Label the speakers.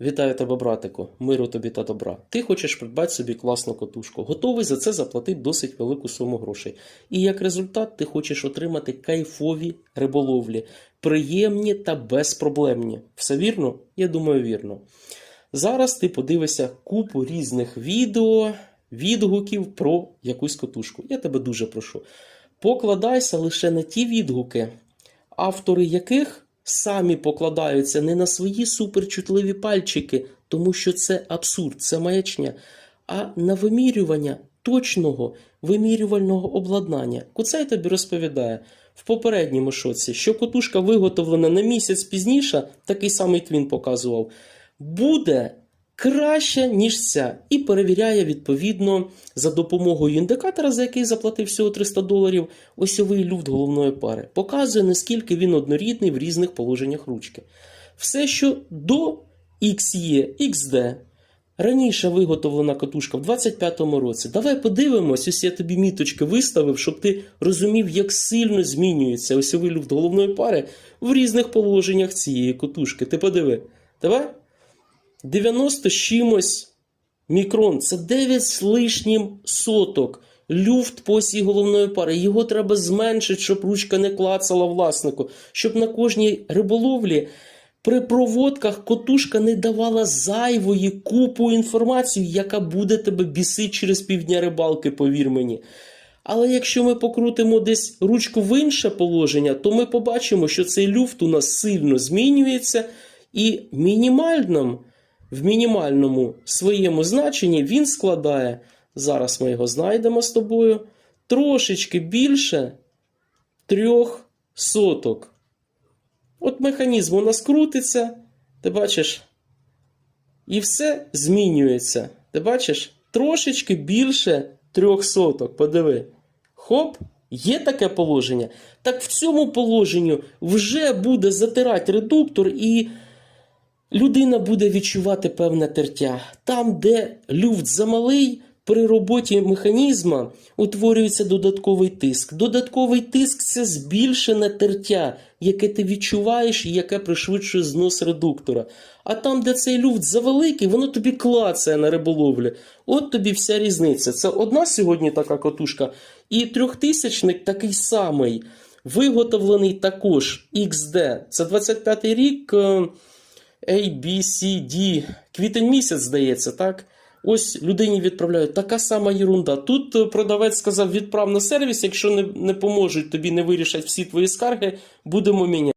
Speaker 1: Вітаю тебе, братику, миру тобі та добра. Ти хочеш придбати собі класну котушку. Готовий за це заплатити досить велику суму грошей. І як результат, ти хочеш отримати кайфові риболовлі, приємні та безпроблемні. Все вірно? Я думаю, вірно. Зараз ти подивишся купу різних відео, відгуків про якусь котушку. Я тебе дуже прошу. Покладайся лише на ті відгуки, автори яких самі покладаються не на свої суперчутливі пальчики, тому що це абсурд, це маячня, а на вимірювання точного вимірювального обладнання. Куцай тобі розповідає в попередньому шоці, що котушка виготовлена на місяць пізніше, такий самий твін показував, буде краще, ніж ця, і перевіряє відповідно за допомогою індикатора, за який заплатив всього 300 доларів, осьовий люфт головної пари. Показує, наскільки він однорідний в різних положеннях ручки. Все, що до XE, XD, раніше виготовлена катушка в 25-му році. Давай подивимось, ось я тобі міточки виставив, щоб ти розумів, як сильно змінюється осьовий люфт головної пари в різних положеннях цієї катушки. Ти подиви. Давай. 90 з чимось мікрон. Це 9 з лишнім соток. Люфт по осі головної пари. Його треба зменшити, щоб ручка не клацала власнику. Щоб на кожній риболовлі при проводках котушка не давала зайвої купу інформації, яка буде тебе бісити через півдня рибалки, повір мені. Але якщо ми покрутимо десь ручку в інше положення, то ми побачимо, що цей люфт у нас сильно змінюється, і мінімальним, в мінімальному своєму значенні він складає, зараз ми його знайдемо з тобою, трошечки більше трьох соток. От механізм у нас крутиться, ти бачиш, і все змінюється. Ти бачиш? Трошечки більше трьох соток. Подиви. Хоп, є таке положення. Так в цьому положенні вже буде затирати редуктор, і людина буде відчувати певне тертя. Там, де люфт замалий, при роботі механізма утворюється додатковий тиск. Додатковий тиск це збільшене тертя, яке ти відчуваєш і яке пришвидшує знос редуктора. А там, де цей люфт завеликий, воно тобі клацає на риболовлі. От тобі вся різниця. Це одна сьогодні така котушка, і трьохтисячник такий самий. Виготовлений також XD. Це 25-й рік. A, B, C, D. Квітень місяць, здається, так? Ось людині відправляють така сама єрунда. Тут е, продавець сказав, відправ на сервіс, якщо не, не поможуть, тобі не вирішать всі твої скарги, будемо міняти.